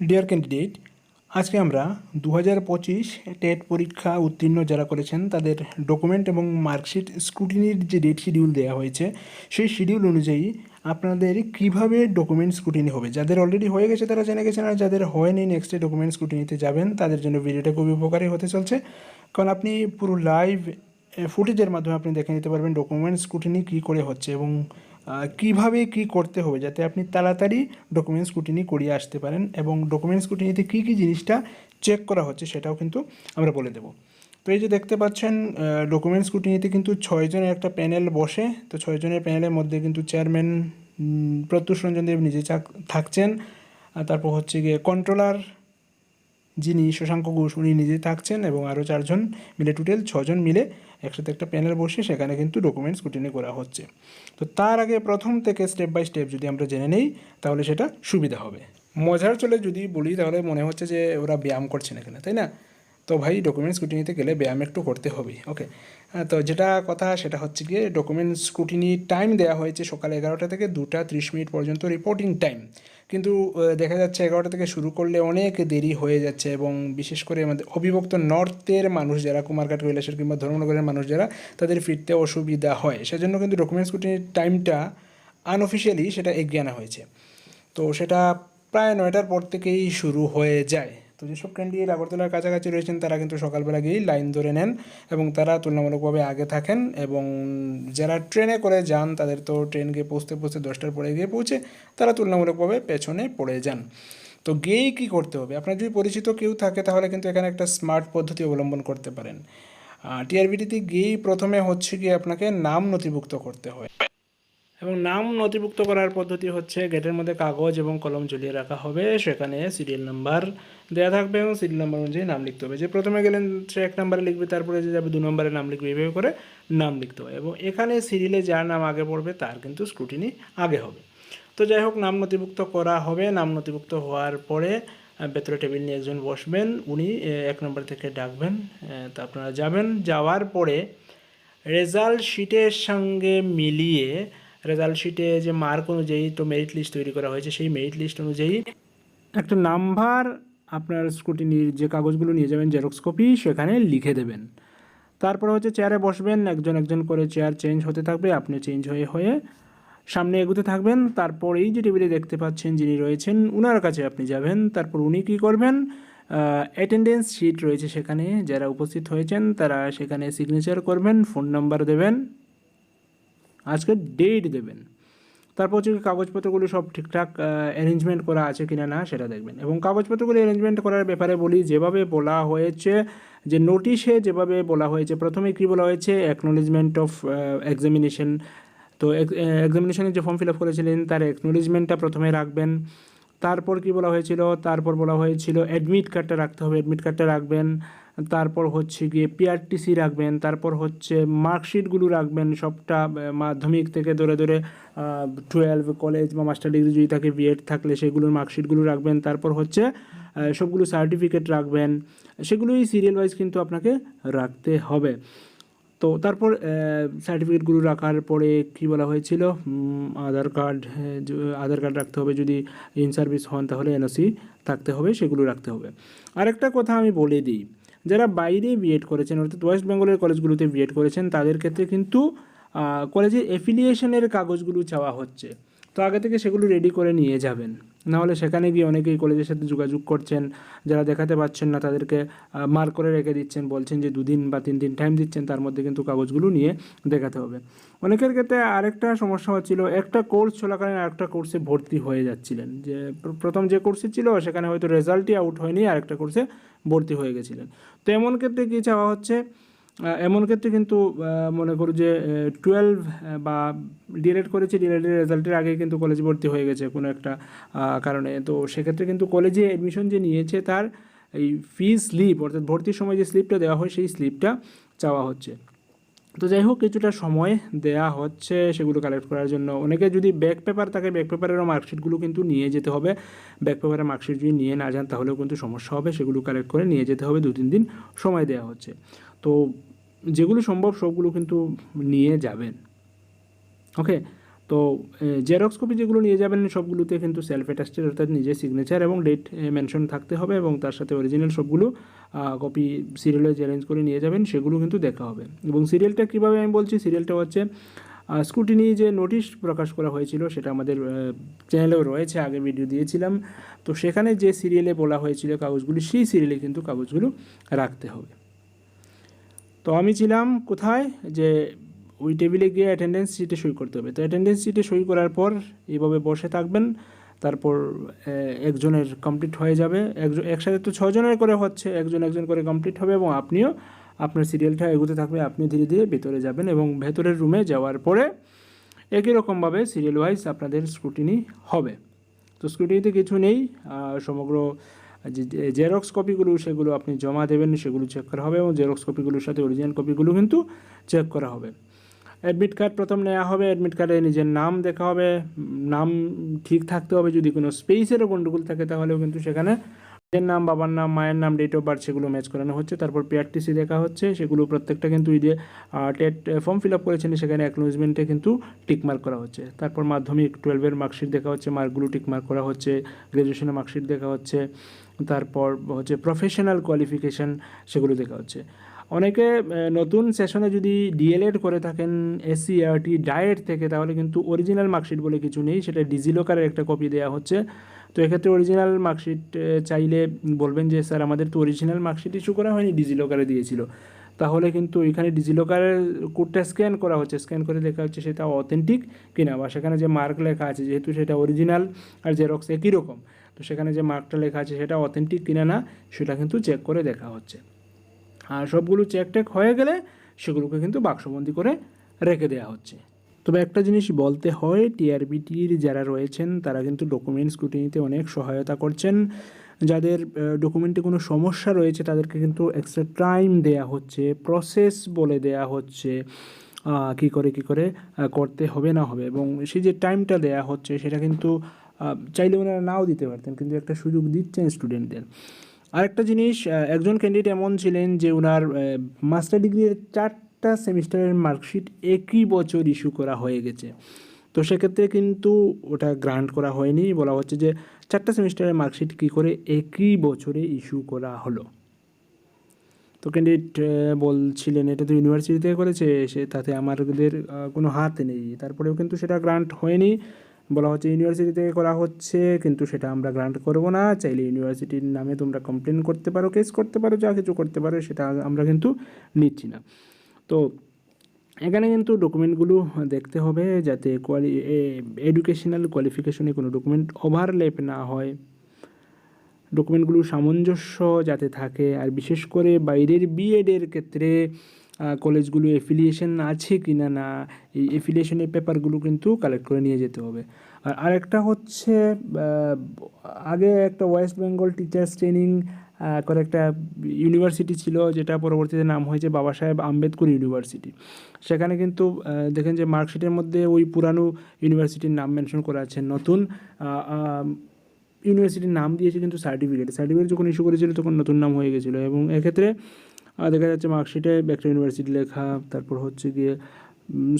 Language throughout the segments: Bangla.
ডিয়ার ক্যান্ডিডেট আজকে আমরা দু হাজার পঁচিশ টেট পরীক্ষা উত্তীর্ণ যারা করেছেন, তাদের ডকুমেন্ট এবং মার্কশিট স্ক্রুটিনির যে ডেট শিডিউল দেওয়া হয়েছে, সেই শিডিউল অনুযায়ী আপনাদের কীভাবে ডকুমেন্ট স্ক্রুটিনি হবে? যাদের অলরেডি হয়ে গেছে তারা জেনে গেছেন, আর যাদের হয়নি নেক্সট ডকুমেন্ট স্ক্রুটিনিতে যাবেন, তাদের জন্য ভিডিওটা খুবই উপকারী হতে চলছে। কারণ আপনি পুরো লাইভ ফুটেজের মাধ্যমে আপনি দেখে নিতে পারবেন ডকুমেন্ট স্ক্রুটিনি কী করে হচ্ছে এবং কীভাবে কি করতে হবে যাতে আপনি তাড়াতাড়ি ডকুমেন্ট স্কুটিনি করিয়ে আসতে পারেন এবং ডকুমেন্টস স্কুটিনিতে কী কী জিনিসটা চেক করা হচ্ছে সেটাও কিন্তু আমরা বলে দেবো। তো এই যে দেখতে পাচ্ছেন ডকুমেন্ট স্কুটিনিতে কিন্তু ছয়জনের একটা প্যানেল বসে। তো ছয়জনের প্যানেলের মধ্যে কিন্তু চেয়ারম্যান প্রত্যুষ রঞ্জন দেব নিজে থাকছেন। তারপর হচ্ছে গিয়ে কন্ট্রোলার যিনি শশাঙ্ক ঘোষ, উনি নিজে থাকছেন এবং আরও চারজন মিলে টোটাল ছজন মিলে একসাথে একটা প্যানেল বসে সেখানে কিন্তু ডকুমেন্টস স্কুটিনি করা হচ্ছে। তো তার আগে প্রথম থেকে স্টেপ বাই স্টেপ যদি আমরা জেনে নিই, তাহলে সেটা সুবিধা হবে। মজার চলে যদি বলি, তাহলে মনে হচ্ছে যে ওরা ব্যায়াম করছে না এখানে তাই না? তো ভাই ডকুমেন্টস ডকুমেন্ট স্কুটিনিতে গেলে ব্যায়াম একটু করতে হবে ওকে তো যেটা কথা সেটা হচ্ছে গিয়ে ডকুমেন্ট স্কুটিনি টাইম দেওয়া হয়েছে সকাল এগারোটা থেকে দুটা ত্রিশ মিনিট পর্যন্ত রিপোর্টিং টাইম কিন্তু দেখা যাচ্ছে এগারোটা থেকে শুরু করলে অনেক দেরি হয়ে যাচ্ছে এবং বিশেষ করে আমাদের অবিভক্ত নর্থের মানুষ যারা, কুমারঘাট, কৈলাসের কিংবা ধর্মনগরের মানুষ যারা, তাদের ফিরতে অসুবিধা হয়। সেজন্য কিন্তু ডকুমেন্ট স্কুটিনির টাইমটা আনঅফিসিয়ালি সেটা এগিয়ে আনা হয়েছে। তো সেটা প্রায় নয়টার পর থেকেই শুরু হয়ে যায়। তো যেসব ক্যান্ডিডেট আগরতলার কাছাকাছি রয়েছেন, তারা কিন্তু সকালবেলা গিয়েই লাইন ধরে নেন এবং তারা তুলনামূলকভাবে আগে থাকেন এবং যারা ট্রেনে করে যান, তাদের তো ট্রেন গিয়ে পৌঁছতে পৌঁছতে দশটার পরে গিয়ে পৌঁছে তারা তুলনামূলকভাবে পেছনে পড়ে যান। তো গিয়েই কী করতে হবে? আপনার যদি পরিচিত কেউ থাকে, তাহলে কিন্তু এখানে একটা স্মার্ট পদ্ধতি অবলম্বন করতে পারেন। টিআরবিটিতে গিয়েই প্রথমে হচ্ছে গিয়ে আপনাকে নাম নথিভুক্ত করতে হয়। এবং নাম নথিভুক্ত করার পদ্ধতি হচ্ছে গেটের মধ্যে কাগজ এবং কলম ঝুলিয়ে রাখা হবে। সেখানে সিরিয়াল নাম্বার দেওয়া থাকবে এবং সিরিয়াল নাম্বার অনুযায়ী নাম লিখতে হবে। যে প্রথমে গেলেন সে এক নম্বরে লিখবে, তারপরে যে যাবে দু নম্বরে নাম লিখবে, এইভাবে করে নাম লিখতে হবে। এবং এখানে সিরিয়ালে যার নাম আগে পড়বে, তার কিন্তু স্ক্রুটিনি আগে হবে। তো যাই হোক, নাম নথিভুক্ত করা হবে। নাম নথিভুক্ত হওয়ার পরে ভেতরে টেবিল নিয়ে একজন বসবেন। উনি এক নম্বর থেকে ডাকবেন। তা আপনারা যাবেন। যাওয়ার পরে রেজাল্ট শিটের সঙ্গে মিলিয়ে রেজাল্ট শিটে যে মার্ক অনুযায়ী তো মেরিট লিস্ট তৈরি করা হয়েছে, সেই মেরিট লিস্ট অনুযায়ী একটা নাম্বার আপনার স্কুটিনির যে কাগজগুলো নিয়ে যাবেন জেরক্স কপি সেখানে লিখে দেবেন। তারপরে হচ্ছে চেয়ারে বসবেন, একজন একজন করে চেয়ার চেঞ্জ হতে থাকবে, আপনি চেঞ্জ হয়ে হয়ে সামনে এগুতে থাকবেন। তারপর এই যে টেবিলে দেখতে পাচ্ছেন যিনি রয়েছেন, উনার কাছে আপনি যাবেন। তারপর উনি কী করবেন? অ্যাটেন্ডেন্স শিট রয়েছে সেখানে, যারা উপস্থিত হয়েছেন, তারা সেখানে সিগনেচার করবেন ফোন নাম্বার দেবেন। আজকে ডেট দেবেন। তারপর হচ্ছে কাগজপত্রগুলো সব ঠিকঠাক অ্যারেঞ্জমেন্ট করা আছে কিনা না সেটা দেখবেন। এবং কাগজপত্রগুলো অ্যারেঞ্জমেন্ট করার ব্যাপারে বলি, যেভাবে বলা হয়েছে, যে নোটিশে যেভাবে বলা হয়েছে প্রথমে কি বলা হয়েছে? অ্যাকনোলেজমেন্ট অফ এক্সামিনেশন তো এক্সামিনেশনের যে ফর্ম ফিল আপ করেছিলেন, তার অ্যাকনোলেজমেন্টটা প্রথমে রাখবেন। তারপর কি বলা হয়েছিল? তারপর বলা হয়েছিল অ্যাডমিট কার্ডটা রাখতে হবে। অ্যাডমিট কার্ডটা রাখবেন। তারপর হচ্ছে গিয়ে পিআরটিসি রাখবেন তারপর হচ্ছে মার্কশিটগুলো রাখবেন সবটা মাধ্যমিক থেকে ধরে ধরে টুয়েলভ কলেজ বা মাস্টার ডিগ্রি যদি থাকে বিএড থাকলে সেগুলোর মার্কশিটগুলো রাখবেন তারপর হচ্ছে সবগুলো সার্টিফিকেট রাখবেন সেগুলোই সিরিয়াল ওয়াইজ কিন্তু আপনাকে রাখতে হবে। তো তারপর সার্টিফিকেটগুলো রাখার পরে কি বলা হয়েছিল? আধার কার্ড হ্যাঁ, আধার কার্ড রাখতে হবে যদি ইন সার্ভিস হন তাহলে এনওসি থাকতে হবে সেগুলো রাখতে হবে। আরেকটা কথা আমি বলে দিই যারা বাইরে বিএড করেছেন, অর্থাৎ ওয়েস্ট বেঙ্গলের কলেজগুলোতে বিএড করেছেন, তাদের ক্ষেত্রে কিন্তু কলেজের এফিলিয়েশনের কাগজগুলো চাওয়া হচ্ছে। তো আগে থেকে সেগুলো রেডি করে নিয়ে যাবেন। নাহলে সেখানে গিয়ে অনেকেই কলেজের সাথে যোগাযোগ করছেন, যারা দেখাতে পাচ্ছেন না তাদেরকে মার্ক করে রেখে দিচ্ছেন, বলছেন যে দুদিন বা তিন দিন টাইম দিচ্ছেন, তার মধ্যে কিন্তু কাগজগুলো নিয়ে দেখাতে হবে। অনেকের ক্ষেত্রে আরেকটা সমস্যা হচ্ছিল, একটা কোর্স চলাকালীন আরেকটা কোর্সে ভর্তি হয়ে যাচ্ছিলেন। যে প্রথম যে কোর্সে ছিল, সেখানে হয়তো রেজাল্টই আউট হয়নি, আরেকটা কোর্সে ভর্তি হয়ে গেছিলেন। তো এমন ক্ষেত্রে কী চাওয়া হচ্ছে এমন ক্ষেত্রে কিন্তু মনে করো যে টুয়েলভ বা ডিএলএড করেছে ডিএলএডের রেজাল্টের আগে কিন্তু কলেজে ভর্তি হয়ে গেছে কোনো একটা কারণে। তো সেক্ষেত্রে কিন্তু কলেজে অ্যাডমিশন যে নিয়েছে তার এই ফি স্লিপ অর্থাৎ ভর্তির সময় যে স্লিপটা দেওয়া হয়, সেই স্লিপটা চাওয়া হচ্ছে। তো যাই হোক, কিছুটা সময় দেয়া হচ্ছে সেগুলো কালেক্ট করার জন্য। অনেকে যদি ব্যাক পেপার থাকে ব্যাক পেপারেরও মার্কশিটগুলো কিন্তু নিয়ে যেতে হবে। ব্যাক পেপারের মার্কশিট যদি নিয়ে না যান, তাহলেও কিন্তু সমস্যা হবে। সেগুলো কালেক্ট করে নিয়ে যেতে হবে। দু তিন দিন সময় দেওয়া হচ্ছে। তো যেগুলো সম্ভব সবগুলো কিন্তু নিয়ে যাবেন। ওকে? তো জেরক্স কপি যেগুলো নিয়ে যাবেন, সবগুলোতে কিন্তু সেলফ অ্যাটাস্টেড অর্থাৎ নিজের সিগনেচার এবং ডেট মেনশন থাকতে হবে এবং তার সাথে অরিজিনাল সবগুলো কপি সিরিয়ালে চ্যালেঞ্জ করে নিয়ে যাবেন, সেগুলো কিন্তু দেখা হবে। এবং সিরিয়ালটা কীভাবে আমি বলছি? সিরিয়ালটা হচ্ছে স্কুটিনি যে নোটিশ প্রকাশ করা হয়েছিল, সেটা আমাদের চ্যানেলেও রয়েছে, আগে ভিডিও দিয়েছিলাম। তো সেখানে যে সিরিয়ালে বলা হয়েছিল কাগজগুলি, সেই সিরিয়ালে কিন্তু কাগজগুলো রাখতে হবে। তো আমি ছিলাম কোথায়? যে ওই টেবিলে গিয়ে অ্যাটেন্ডেন্স শিটে সই করতে হবে। তো অ্যাটেন্ডেন্স শিটে সই করার পর এইভাবে বসে থাকবেন, তারপর একজনের কমপ্লিট হয়ে যাবে। একজন একসাথে তো ছজনের করে হচ্ছে, একজন একজন করে কমপ্লিট হবে এবং আপনিও, আপনার সিরিয়ালটা এগোতে থাকবে আপনি ধীরে ধীরে ভেতরে যাবেন এবং ভেতরের রুমে যাওয়ার পরে একই রকমভাবে সিরিয়াল ওয়াইজ আপনাদের স্ক্রুটিনি হবে। তো স্ক্রুটিনিতে কিছু নেই সমগ্র যে জেরক্স কপিগুলো সেগুলো আপনি জমা দেবেন, সেগুলো চেক করা হবে এবং জেরক্স কপিগুলোর সাথে অরিজিনাল কপিগুলো কিন্তু চেক করা হবে। অ্যাডমিট কার্ড প্রথম নেওয়া হবে অ্যাডমিট কার্ডে নিজের নাম দেখা হবে, নাম ঠিক থাকতে হবে, যদি কোনো স্পেসেরও গণ্ডগোল থাকে তাহলেও কিন্তু সেখানে নিজের নাম, বাবার নাম, মায়ের নাম ডেট অফ বার্থ সেগুলো ম্যাচ করানো হচ্ছে। তারপর পিআরটিসি দেখা হচ্ছে, সেগুলো প্রত্যেকটা কিন্তু এই যে টেট ফর্ম ফিল আপ করেছেন, সেখানে অ্যাকনোলজমেন্টে কিন্তু টিক মার্ক করা হচ্ছে। তারপর মাধ্যমিক টুয়েলভের মার্কশিট দেখা হচ্ছে মার্কগুলো টিক মার্ক করা হচ্ছে গ্র্যাজুয়েশনের মার্কশিট দেখা হচ্ছে। তারপর হচ্ছে প্রফেশনাল কোয়ালিফিকেশান সেগুলো দেখা হচ্ছে। অনেকে নতুন সেশনে যদি ডিএলএড করে থাকেন এসসিআরটি ডায়েট থেকে, তাহলে কিন্তু অরিজিনাল মার্কশিট বলে কিছু নেই, সেটা ডিজিলকারের একটা কপি দেওয়া হচ্ছে। তো এক্ষেত্রে অরিজিনাল মার্কশিট চাইলে বলবেন যে, স্যার, আমাদের তো অরিজিনাল মার্কশিট ইস্যু করা হয়নি ডিজিলকারে দিয়েছিল। তাহলে কিন্তু এখানে ডিজিলকারের কোডটা স্ক্যান করা হচ্ছে। স্ক্যান করে দেখা হচ্ছে সেটা অথেন্টিক কিনা, বা সেখানে যে মার্ক লেখা আছে, যেহেতু সেটা অরিজিনাল আর জেরক্স একই রকম। তো সেখানে যে মার্কটা লেখা আছে সেটা অথেন্টিক কিনা না, সেটা কিন্তু চেক করে দেখা হচ্ছে। আর সবগুলো চেক টেক হয়ে গেলে সেগুলোকে কিন্তু বাক্সবন্দি করে রেখে দেওয়া হচ্ছে। তবে একটা জিনিস বলতে হয় টিআরবিটির যারা রয়েছেন, তারা কিন্তু ডকুমেন্ট স্ক্রুটিনিতে অনেক সহায়তা করছেন। যাদের ডকুমেন্টে কোনো সমস্যা রয়েছে, তাদেরকে কিন্তু এক্সট্রা টাইম দেয়া হচ্ছে প্রসেস বলে দেয়া হচ্ছে কী করে কী করে করতে হবে না হবে। এবং সেই যে টাইমটা দেয়া হচ্ছে, সেটা কিন্তু চাইলে ওনারা নাও দিতে পারতেন, কিন্তু একটা সুযোগ দিচ্ছেন স্টুডেন্টদের আরেকটা জিনিস একজন ক্যান্ডিডেট এমন ছিলেন যে ওনার মাস্টার ডিগ্রির চারটা সেমিস্টারের মার্কশিট একই বছর ইস্যু করা হয়ে গেছে। তো সেক্ষেত্রে কিন্তু ওটা গ্রান্ট করা হয়নি। বলা হচ্ছে যে চারটা সেমিস্টারের মার্কশিট কী করে একই বছরে ইস্যু করা হলো। তো ক্যান্ডিডেট বলছিলেন, এটা তো ইউনিভার্সিটি থেকে করেছে, সে তাতে আমাদের কোনো হাত নেই। তারপরেও কিন্তু সেটা গ্রান্ট হয়নি। বলা হচ্ছে ইউনিভার্সিটি থেকে করা হচ্ছে, কিন্তু সেটা আমরা গ্রান্ট করব না। চাইলে ইউনিভার্সিটির নামে তোমরা কমপ্লেন করতে পারো কেস করতে পারো, যা কিছু করতে পারো, সেটা আমরা কিন্তু নিচ্ছি না। তো এখানে কিন্তু ডকুমেন্টগুলো দেখতে হবে যাতে কোয়ালি এডুকেশনাল কোয়ালিফিকেশনে কোনো ডকুমেন্ট ওভারলেপ না হয়। ডকুমেন্টগুলো সামঞ্জস্য যাতে থাকে, আর বিশেষ করে বাইরের বিএডের ক্ষেত্রে কলেজগুলো এফিলিয়েশন আছে কি না না এই এফিলিয়েশনের পেপারগুলো কিন্তু কালেক্ট করে নিয়ে যেতে হবে। আর আরেকটা হচ্ছে আগে একটা ওয়েস্ট বেঙ্গল টিচার্স ট্রেনিং করে একটা ইউনিভার্সিটি ছিল, যেটা পরবর্তীতে নাম হয়েছে বাবা সাহেব আম্বেদকর ইউনিভার্সিটি সেখানে কিন্তু দেখেন যে মার্কশিটের মধ্যে ওই পুরানো ইউনিভার্সিটির নাম মেনশন করা আছে, নতুন ইউনিভার্সিটির নাম দিয়েছে কিন্তু সার্টিফিকেট সার্টিফিকেট যখন ইস্যু করেছিল তখন নতুন নাম হয়ে গেছিল এবং এক্ষেত্রে দেখা যাচ্ছে মার্কশিটে একটা ইউনিভার্সিটি লেখা, তারপর হচ্ছে গিয়ে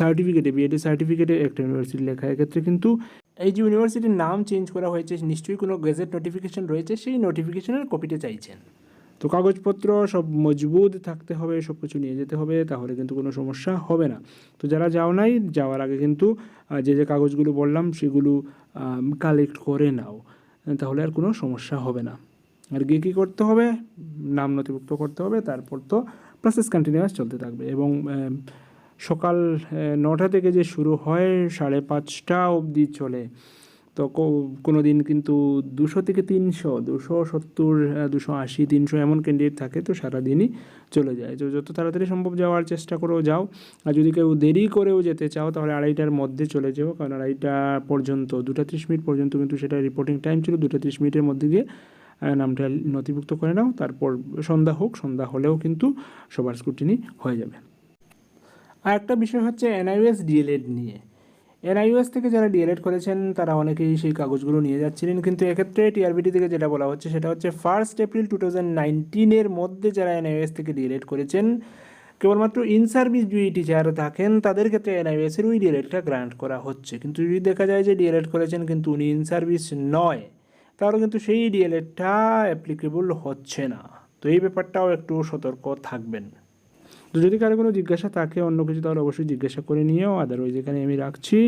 সার্টিফিকেটে বিএডি সার্টিফিকেটে একটা ইউনিভার্সিটি লেখা। এক্ষেত্রে কিন্তু এই যে ইউনিভার্সিটির নাম চেঞ্জ করা হয়েছে, নিশ্চয়ই কোনো গেজেট নোটিফিকেশন রয়েছে, সেই নোটিফিকেশনের কপিটা চাইছেন। তো কাগজপত্র সব মজবুত থাকতে হবে সব কিছু নিয়ে যেতে হবে, তাহলে কিন্তু কোনো সমস্যা হবে না। তো যারা যাও নাই, যাওয়ার আগে কিন্তু যে যে কাগজগুলো বললাম, সেগুলো কালেক্ট করে নাও। তাহলে আর কোনো সমস্যা হবে না। আর গিয়ে কী করতে হবে? নাম নথিভুক্ত করতে হবে, তারপর তো প্রসেস কন্টিনিউয়াস চলতে থাকবে। এবং সকাল নটা থেকে যে শুরু হয়, সাড়ে পাঁচটা অবধি চলে। তো কোনো দিন কিন্তু দুশো থেকে তিনশো, দুশো সত্তর দুশো আশি, তিনশো এমন ক্যান্ডিডেট থাকে, তো সারাদিনই চলে যায়। তো যত তাড়াতাড়ি সম্ভব যাওয়ার চেষ্টা করেও যাও। আর যদি কেউ দেরি করেও যেতে চাও, তাহলে আড়াইটার মধ্যে চলে যাও, কারণ আড়াইটা পর্যন্ত, দুটা ত্রিশ মিনিট পর্যন্ত কিন্তু সেটা রিপোর্টিং টাইম ছিল, দুটা ত্রিশ মিনিটের মধ্যে গিয়ে নামটা নথিভুক্ত করে নাও, তারপর সন্ধ্যা হোক, সন্ধ্যা হলেও কিন্তু সবার স্কুটিনি হয়ে যাবে। আর একটা বিষয় হচ্ছে এনআইএস ডিএলএড নিয়ে। এনআইএস থেকে যারা ডিএলএড করেছেন, তারা অনেকেই সেই কাগজগুলো নিয়ে যাচ্ছিলেন, কিন্তু এক্ষেত্রে টিআরবিটি থেকে যেটা বলা হচ্ছে, সেটা হচ্ছে ফার্স্ট এপ্রিল টু থাউজেন্ড নাইনটিনের মধ্যে যারা এনআইএস থেকে ডিএলএড করেছেন, কেবলমাত্র ইন সার্ভিস যদি টিচার থাকেন, তাদের ক্ষেত্রে এনআইএসের ওই ডিএলএডটা গ্রান্ট করা হচ্ছে। কিন্তু যদি দেখা যায় যে ডিএলএড করেছেন, কিন্তু উনি ইন সার্ভিস নয় তাহলে কিন্তু সেই ডিএলএডটা অ্যাপ্লিকেবল হচ্ছে না। তো এই ব্যাপারটাও একটু সতর্ক থাকবেন। তো যদি কারও কোনো জিজ্ঞাসা থাকে, অন্য কিছু তাহলে অবশ্যই জিজ্ঞাসা করে নিও। আদারওয়াইজ এখানে আমি রাখছি।